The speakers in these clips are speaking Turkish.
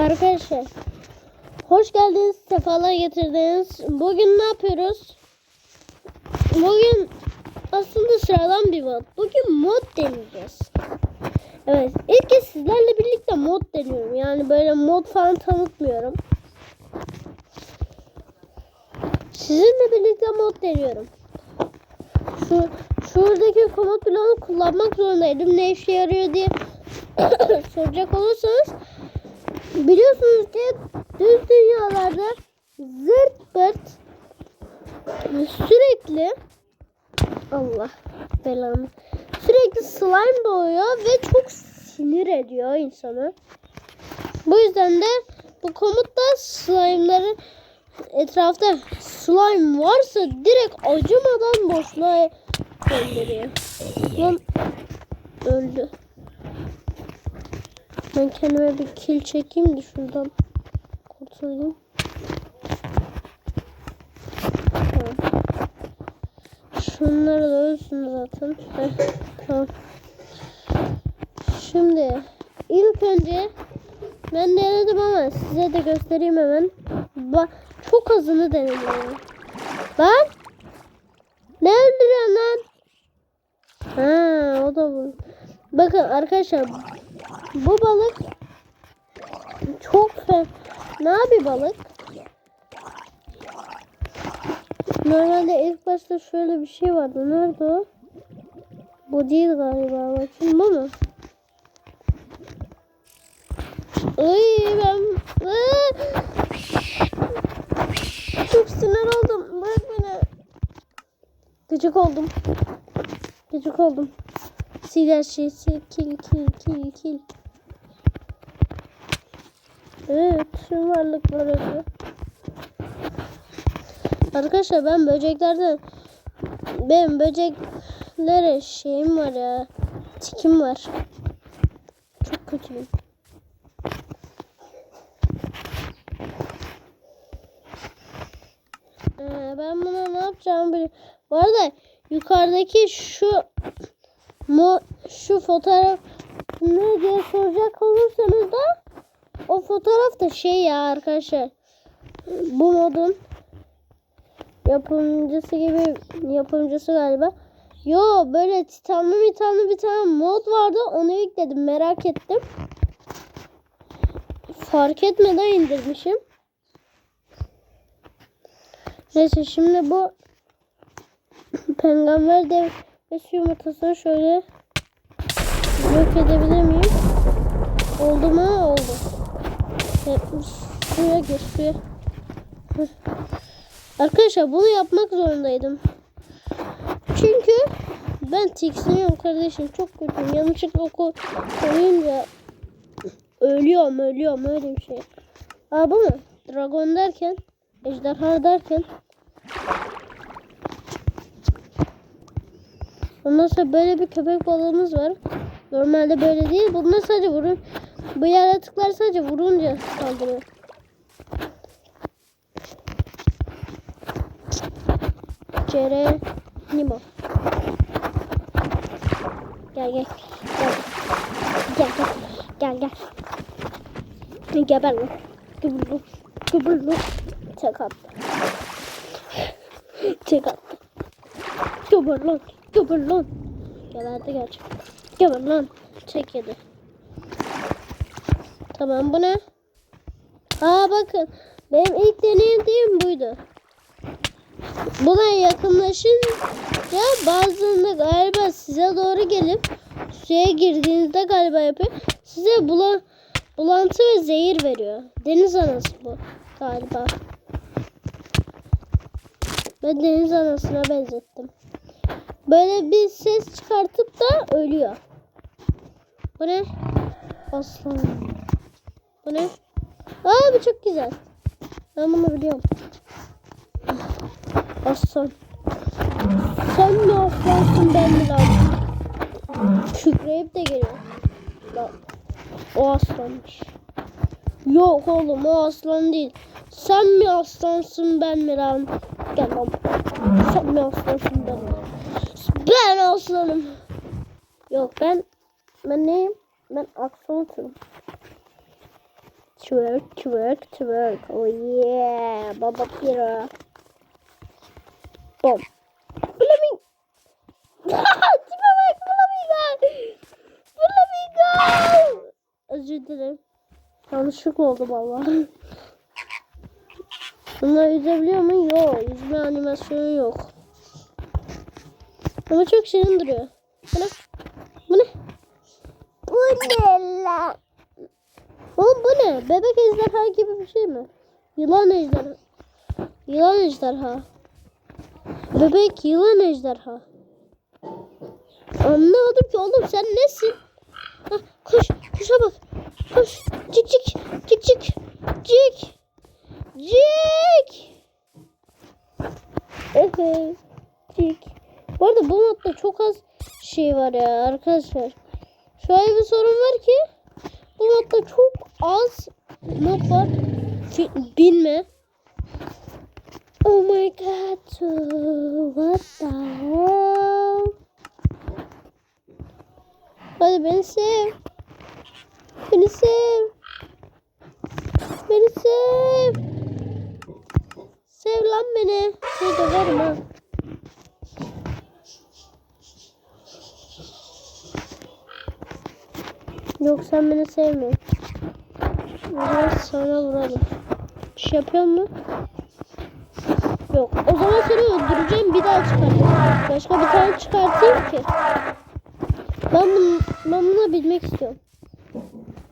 Arkadaşlar hoş geldiniz sefalar getirdiniz. Bugün ne yapıyoruz? Bugün aslında sıradan bir mod. Bugün mod deneyeceğiz. Evet ilk kez sizlerle birlikte mod deniyorum. Yani böyle mod falan tanıtmıyorum. Sizinle birlikte mod deniyorum. Şu şuradaki komut bloğunu kullanmak zorundaydım. Ne işe yarıyor diye soracak olursanız biliyorsunuz ki düz dünyalarda zırt pırt sürekli Allah belanı sürekli slime doğuyor ve çok sinir ediyor insanı. Bu yüzden de bu komutta slime'ların etrafta slime varsa direkt acımadan boşluğa gönderiyor. Lan öldü. Ben kendime bir kill çekeyim de şuradan kurtulayım. Tamam. Şunları da ölsün zaten. Heh, tamam. Şimdi ilk önce ben denedim ama size de göstereyim hemen. Ba çok azını denedim. yani. Lan ne öldürüyorsun lan? Ha o da bu. Bakın arkadaşlar bu balık çok fena bir balık. Normalde ilk başta şöyle bir şey vardı. Nerede o? Bu değil galiba. Bakayım mu? Ay ben Aa! çok sinir oldum. Bırak beni. Gıcık oldum. Gıcık oldum. Sil her şeyi sil. Kill kill kill kill. Evet. Tüm varlıklar öldü. Arkadaşlar ben böceklerden benim böceklere şeyim var ya. Tikim var. Çok kötüyüm. Ee, ben buna ne yapacağımı biliyorum. Bu arada yukarıdaki şu mo şu fotoğraf ne diye soracak olursanız da o fotoğraf da şey ya arkadaşlar. Bu modun yapımcısı gibi yapımcısı galiba. Yo böyle titanlı mitanlı bir tane mod vardı. Onu yükledim merak ettim. Fark etmeden indirmişim. Neyse şimdi bu peygamber devesi yumurtasını şöyle yok edebilir miyim? Oldu mu? Oldu. Evet, suya gir suya. Arkadaşlar bunu yapmak zorundaydım. Çünkü ben tiksiniyorum kardeşim. Çok kötüyüm. Yanlışlıkla oku koyunca ölüyorum ölüyorum öyle bir şey. Aa bu mu? Dragon derken ejderha derken Ondan sonra böyle bir köpek balığımız var. Normalde böyle değil. Bunlar sadece vurun. Bu yaratıklar sadece vurunca saldırıyor. Cerenimo. Gel gel. Gel gel. Gel gel. gel. Geber lan. Geber lan. Geber lan. Tek attı. Tek attı. Geber lan. Geberdi gerçekten. Geber lan. Tek yedi. Tamam bu ne? Aa bakın. Benim ilk deneyimim buydu. Buna yakınlaşınca bazılarında galiba size doğru gelip suya girdiğinizde galiba yapıyor. Size bula, bulantı ve zehir veriyor. Deniz anası bu galiba. Ben deniz anasına benzettim. Böyle bir ses çıkartıp da ölüyor. Bu ne? Aslan. Bu ne? Aa bu çok güzel. Ben bunu biliyorum. Aslan. Sen mi aslansın ben mi lan? Kükreyip de geliyor. Lan. O aslanmış. Yok oğlum o aslan değil. Sen mi aslansın ben mi lan? Gel lan. Sen mi aslansın ben mi? Ben aslanım. Yok ben ben neyim? Ben aksolotum. Twerk, twerk, twerk. Oh yeah. Baba pira. Bom. Flamingo. Tipe bak flamingo. Flamingo. Özür dilerim. Yanlışlık oldu valla. Bunlar yüzebiliyor mu? Yok. Yüzme animasyonu yok. Ama çok şirin duruyor. Bu ne? Bu ne? Bu ne lan? Oğlum bu ne? Bebek ejderha gibi bir şey mi? Yılan ejderha. Yılan ejderha. Bebek yılan ejderha. Anlamadım ki oğlum sen nesin? Hah, koş, kuşa bak. Koş. Cik cik. Cik cik. Cik. Cik. Ehe. Cik. Bu arada bu modda çok az şey var ya arkadaşlar. Şöyle bir sorun var ki bu modda çok az mod var. Bilme. Oh my god. What the hell? Hadi beni sev. Beni sev. Beni sev. Sev lan beni. Şey döverim ha. Yok sen beni sevmiyorsun. Biraz sana vuralım. Bir şey yapıyor mu? Yok. O zaman seni öldüreceğim bir daha çıkartayım. Başka bir tane çıkartayım ki. Ben bunu, ben bunu bilmek istiyorum.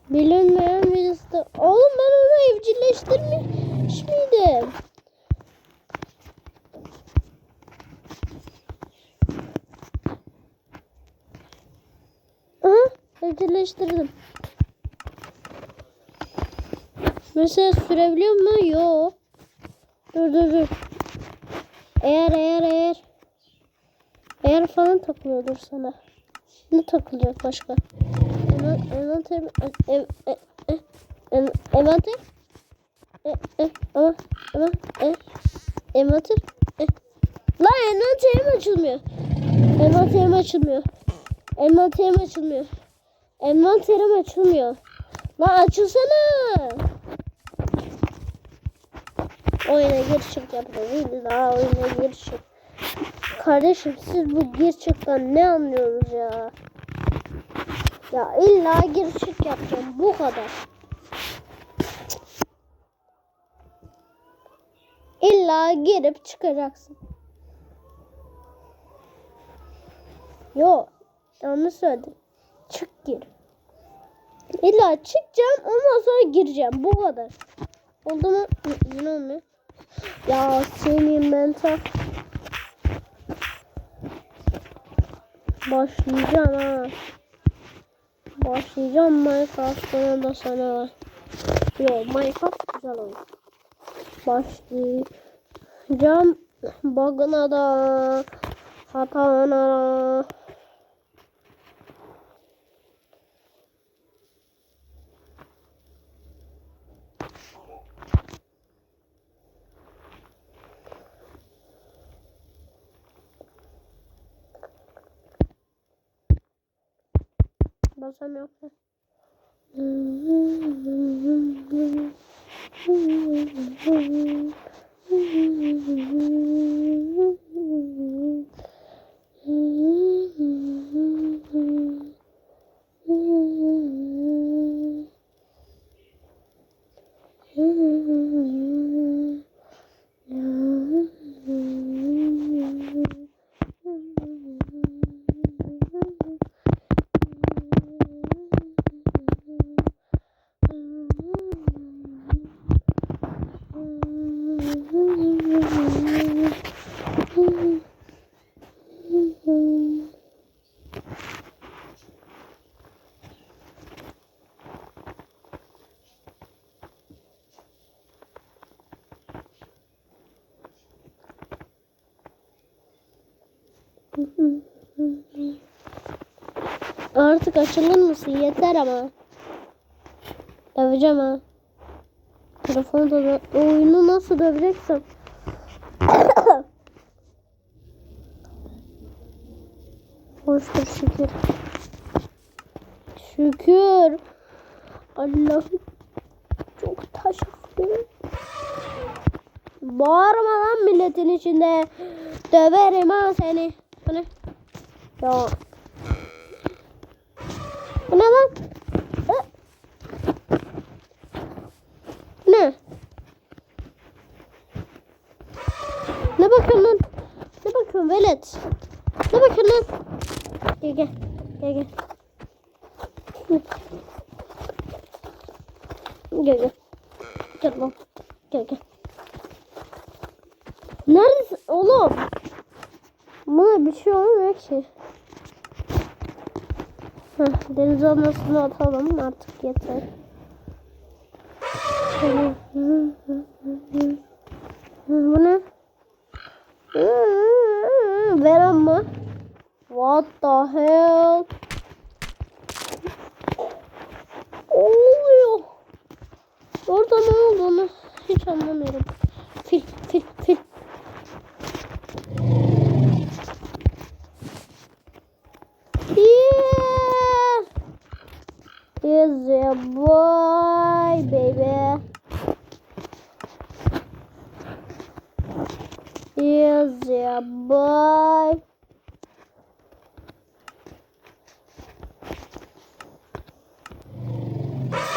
Bilinmeyen birisi de... Oğlum ben onu evcilleştirmiş miydim? Aha evcilleştirdim. Mesela sürebiliyor mu? Yok. Dur dur dur. Eğer eğer eğer. Eğer falan takılıyordur sana. Ne takılacak başka? Envanter, ev, e, e, en, envanter, e, e, ama, ama, e, envanter, e. Lan envanterim açılmıyor. Envanterim açılmıyor. Envanterim açılmıyor. Envanterim açılmıyor. Lan açılsana. Oyuna gir çık yapıyoruz. Daha oyuna gir çık. Kardeşim siz bu gir çıktan ne anlıyorsunuz ya? Ya illa gir çık yapacağım. Bu kadar. İlla girip çıkacaksın. Yo yanlış söyledim. Çık gir. İlla çıkacağım ondan sonra gireceğim. Bu kadar. Oldu mu? Yine olmuyor. Ya senin mental. Başlayacağım ha. Başlayacağım Minecraft'ına da sana. Yo Minecraft güzel oyun. Başlayacağım bug'ına da hatana da. Basam yok. Artık açılır mısın? Yeter ama. Döveceğim ha. Telefonu da dö- oyunu nasıl döveceksem. Hoştur şükür. Şükür. Allah'ım. Çok taşaklı. Bağırma lan milletin içinde. Döverim ha seni. Ne? Ya. Bu ne lan? Ne? Ne bakıyorsun lan? Ne bakıyorsun velet? Ne bakıyorsun lan? Gel gel. Gel gel. Gel gel. Gel lan. Gel gel. Neredesin oğlum? Buna bir şey olmuyor ki. Heh, deniz anasını atalım artık yeter. Bu ne? Venom mı? What the hell? Oluyor. Orada ne olduğunu hiç anlamıyorum. Fil, fil, fil. Yeah. Is a boy, baby. Is a boy.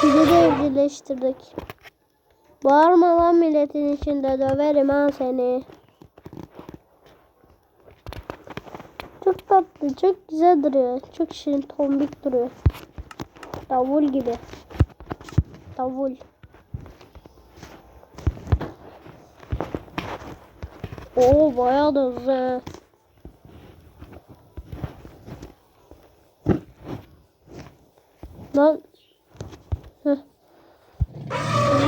Sizi de evcilleştirdik. Bağırma lan milletin içinde döverim ha seni. Çok tatlı, çok güzel duruyor. Çok şirin, tombik duruyor. Davul gibi. Davul. Oo bayağı da hızlı. Lan.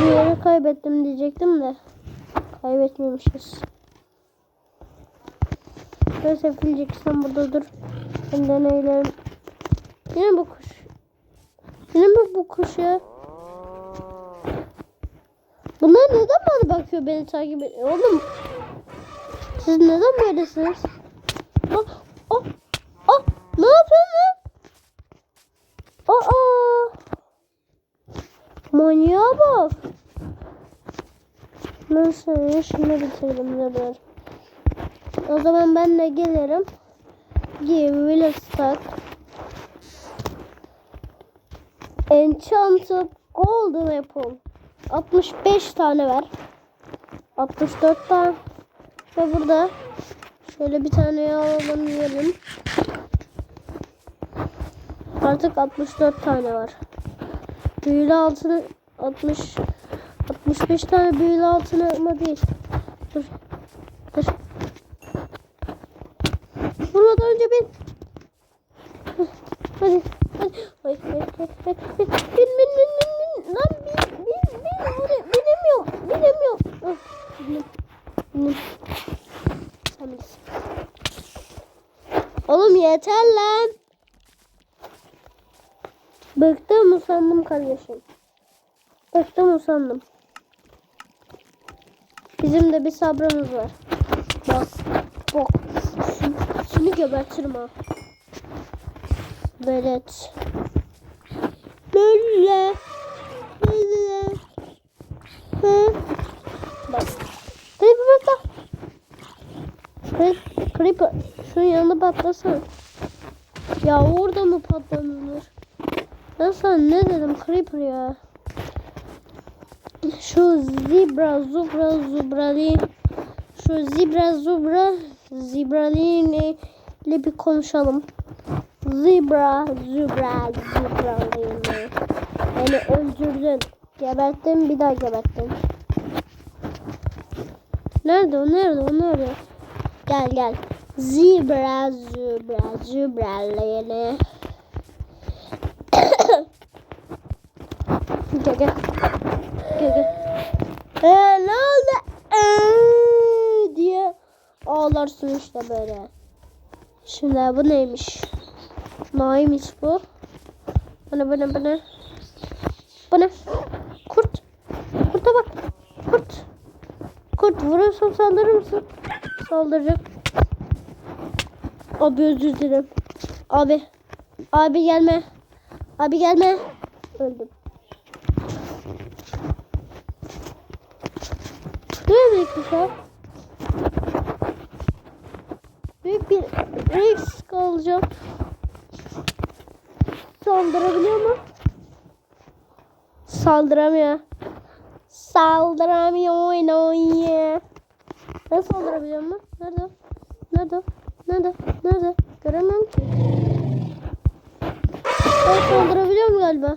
Bir yere kaybettim diyecektim de. Kaybetmemişiz. Neyse Filicik sen burada dur. Ben deneylerim. Yine bu kuş. Yine mi bu kuş ya? Bunlar neden bana bakıyor beni takip ediyor? Oğlum. Siz neden böylesiniz? Ah, ah, ah, ne yapıyorsun? Aa. Manyağa bak. Neyse şunu bitirelim dur. O zaman ben de gelirim. Give will start. Enchanted Golden Apple. 65 tane ver. 64 tane. Ve burada şöyle bir tane alalım yiyelim. Artık 64 tane var. Büyülü altını 60 65 tane büyülü altını ama değil. Dur. Kardeşim. Bıktım usandım. Bizim de bir sabrımız var. Bak. Bak. Seni, seni gebertirim ha. Velet. Böyle. Böyle. Hı. Bak. Creeper patla. Creep- Creeper. Şunun yanında patlasana. Ya orada mı patlanır? Ben sana ne dedim Creeper ya? Şu zebra zubra zubrali şu zebra zubra zibralini ile bir konuşalım. Zebra zubra zubralini. Beni öldürdün. Geberttin bir daha geberttin. Nerede o nerede o nerede? Gel gel. Zebra zubra zubralini. Gel gel. Gel gel. Ee, ne oldu? Ee, diye ağlarsın işte böyle. Şimdi bu neymiş? Neymiş bu? Bu ne bu ne bu ne? Bu ne? Kurt. Kurta bak. Kurt. Kurt vurursam saldırır mısın? Saldıracak. Abi özür dilerim. Abi. Abi gelme. Abi gelme. Öldüm. Kuşak. Büyük bir risk alacağım. Saldırabiliyor mu? Saldıramıyor. Saldıramıyor oynuyor. Ben saldırabiliyor mu? Nerede? Nerede? Nerede? Nerede? Göremiyorum ki. Ben saldırabiliyorum galiba.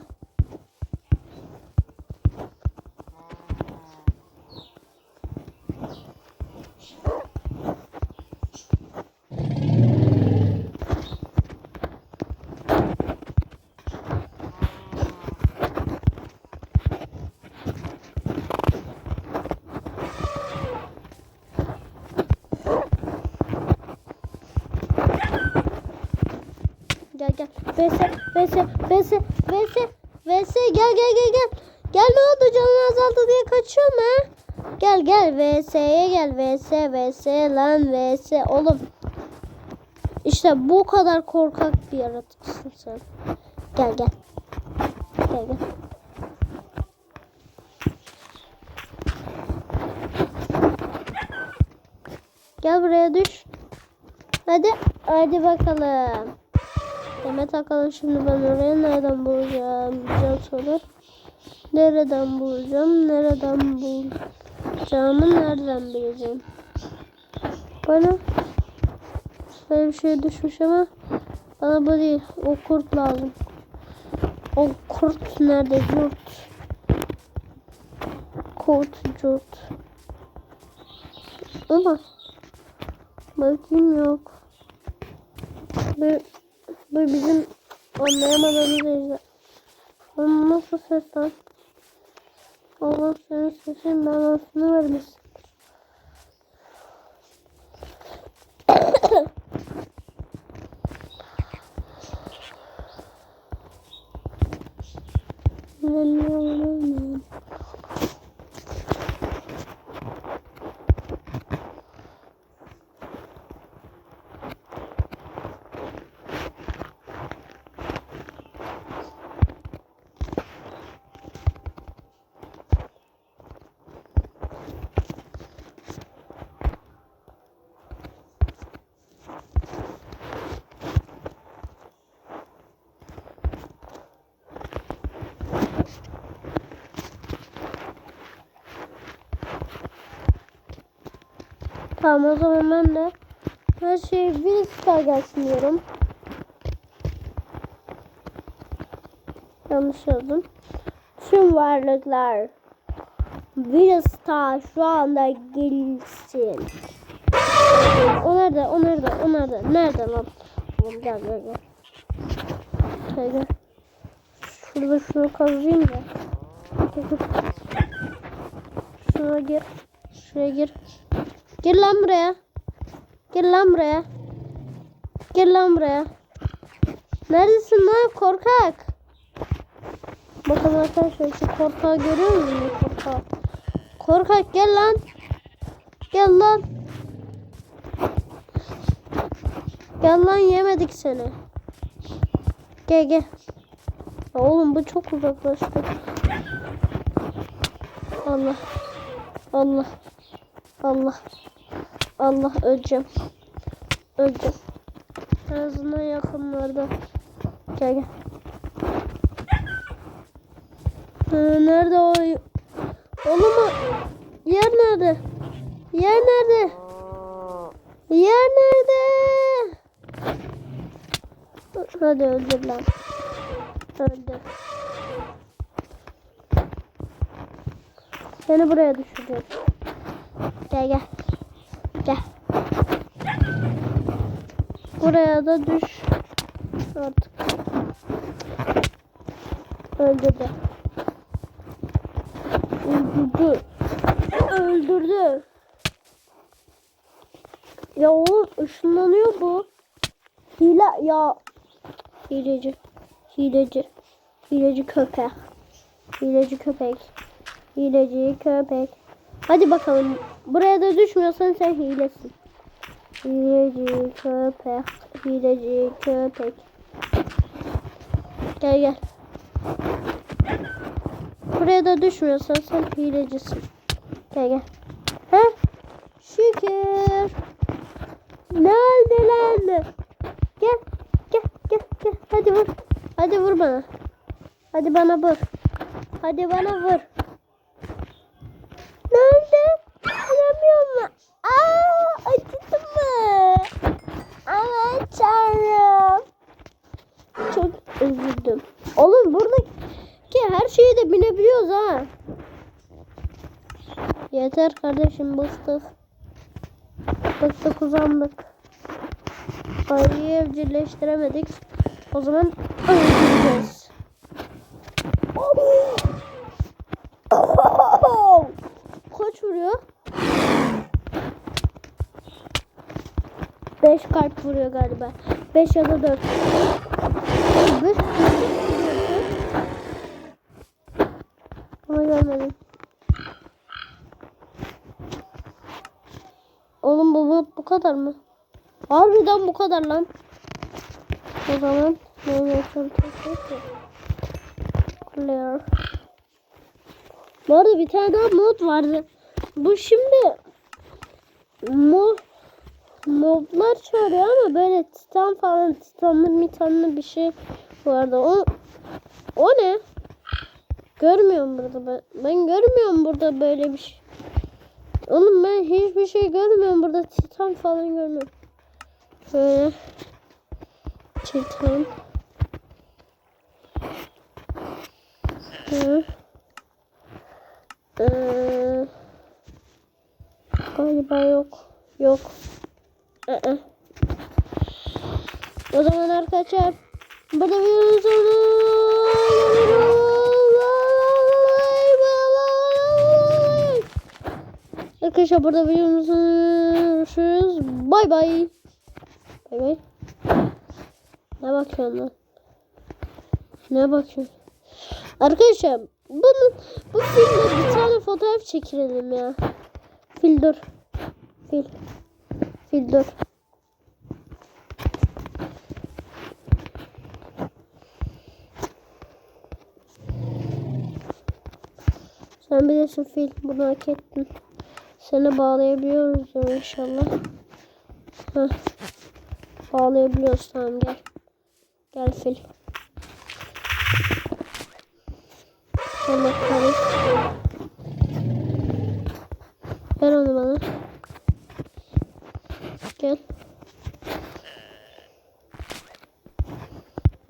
VS VS VS VS VS gel gel gel gel. Gel ne oldu canın azaldı diye kaçıyor mu? Gel gel VS'ye gel VS VS lan VS oğlum. İşte bu kadar korkak bir yaratıksın sen. Gel gel. Gel gel. Gel buraya düş. Hadi hadi bakalım. Demet takalım şimdi ben oraya nereden bulacağım? Güzel soru. Nereden bulacağım? Nereden bulacağımı nereden bileceğim? Bana böyle bir şey düşmüş ama bana bu değil. O kurt lazım. O kurt nerede? Curt. Kurt curt. Ama bakayım yok. Bu, bu bizim anlayamadığımız ejder. Ama nasıl ses lan? Allah senin sesin belasını vermesin. Tamam o zaman ben de her şey bir star gelsin diyorum. Yanlış yazdım. Tüm varlıklar bir star şu anda gelsin. O nerede? O nerede? O nerede? Nerede lan? Oğlum gel gel gel. Gel gel. Şurada şunu kazıyım da. Şuna gir. Şuraya gir. Gel lan buraya. Gel lan buraya. Gel lan buraya. Neredesin lan korkak? Bakın arkadaşlar şu korkağı görüyor musunuz? Korkak. Korkak gel lan. Gel lan. Gel lan yemedik seni. Gel gel. Ya oğlum bu çok uzaklaştı. Allah. Allah. Allah. Allah öleceğim. Öleceğim. En azından yakınlarda. Gel gel. Ha, nerede o? Oğlum yer nerede? Yer nerede? Yer nerede? Hadi öldür lan. Öldür. Seni buraya düşüreceğim. Gel. Gel. Buraya da düş. Artık. Öldürdü. Öldürdü. Öldürdü. Ya oğlum ışınlanıyor bu. Hile ya. Hileci. Hileci. Hileci köpek. Hileci köpek. Hileci köpek. Hadi bakalım. Buraya da düşmüyorsan sen hilesin. Hileci köpek. Hileci köpek. Gel gel. Buraya da düşmüyorsan sen hilecisin. Gel gel. Heh. Şükür. Nerede lan? Gel. Gel gel gel. Hadi vur. Hadi vur bana. Hadi bana vur. Hadi bana vur. Nerede? Vuramıyor mu? Aa, acıdı mı? Aman tanrım. Çok üzüldüm. Oğlum buradaki her şeye de binebiliyoruz ha. Yeter kardeşim bıktık. Bıktık uzandık. Ayıyı evcilleştiremedik. O zaman öldüreceğiz. Kaç vuruyor? 5 kalp vuruyor galiba. 5 ya da 4. Bir. Ama görmedim. Oğlum bu, bu, kadar mı? Harbiden bu kadar lan. O zaman ne yapacağım? Clear. Bu arada bir tane daha mod vardı. Bu şimdi mod moblar çağırıyor ama böyle titan falan titanlı mitanlı bir şey vardı. O o ne? Görmüyorum burada ben. Ben görmüyorum burada böyle bir şey. Oğlum ben hiçbir şey görmüyorum burada. Titan falan görmüyorum. Böyle. Titan. Hı. Ee, galiba yok. Yok. Ee. O zaman arkadaşlar Arkadaşlar burada videomuzun görüşürüz. Bay bay. Bay bay. Ne bakıyorsun lan? Ne bakıyorsun? Arkadaşlar bunun bu filmde bir tane fotoğraf çekirelim ya. Fil dur. Fil. Fil dur. Sen bilirsin fil. Bunu hak ettin. Seni bağlayabiliyoruz ya inşallah. Heh. Bağlayabiliyoruz tamam gel. Gel fil. Gel bakalım. Ver onu bana. Gel.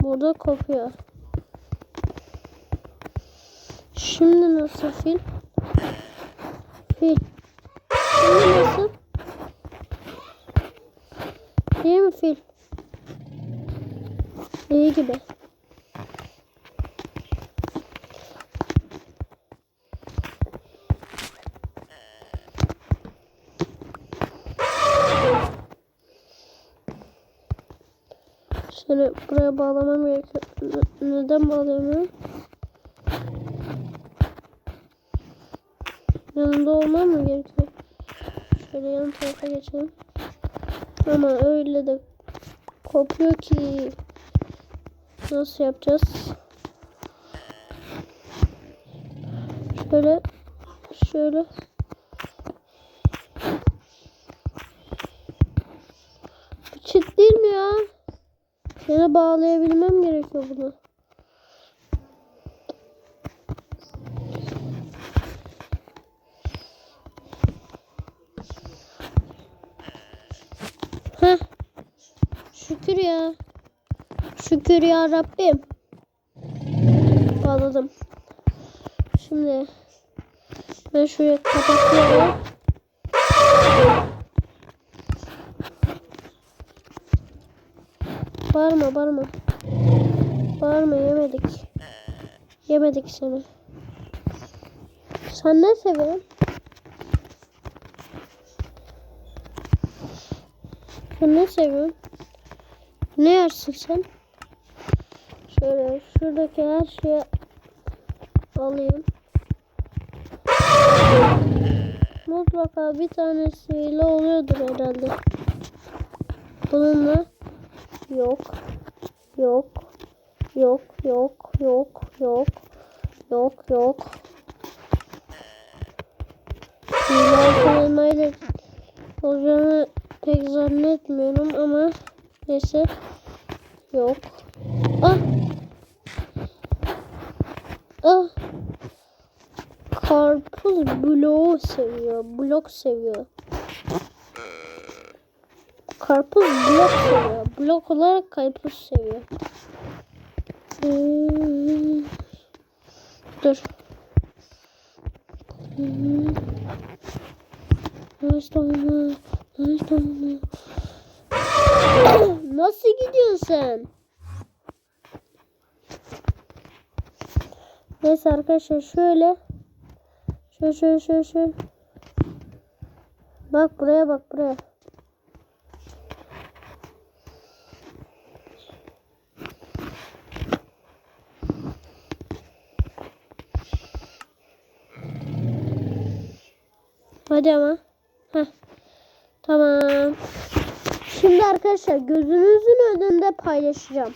Burada kopuyor. Şimdi nasıl fil? Fil. Şimdi nasıl? İyi mi fil? İyi gibi. Seni buraya bağlamam gerekiyor. Ne- Neden bağlayamıyorum? Yanında olmam mı gerekiyor? Şöyle yan tarafa geçelim. Ama öyle de kopuyor ki. Nasıl yapacağız? Şöyle şöyle Bu çift değil mi ya? Şöyle bağlayabilmem gerekiyor bunu. Heh. Şükür ya. Şükür ya Rabbim. Bağladım. Şimdi ben şuraya kapatıyorum. Bağırma bağırma. Bağırma yemedik. Yemedik seni. Sen ne seviyorsun? Sen ne seviyorsun? Ne yersin sen? Şöyle şuradaki her şeyi alayım. Mutlaka bir tanesiyle oluyordur herhalde. Bununla yok. Yok. Yok yok yok yok. Yok yok. Hile olma olacağını pek zannetmiyorum ama neyse. Yok. Karpuz bloğu seviyor. Blok seviyor. Karpuz blok seviyor. Blok olarak karpuz seviyor. Hmm. Dur. Hmm. Nasıl gidiyorsun sen? Neyse arkadaşlar şöyle. Şöyle şöyle şöyle şöyle. Bak buraya bak buraya. Hadi ama. Heh. Tamam. Şimdi arkadaşlar gözünüzün önünde paylaşacağım.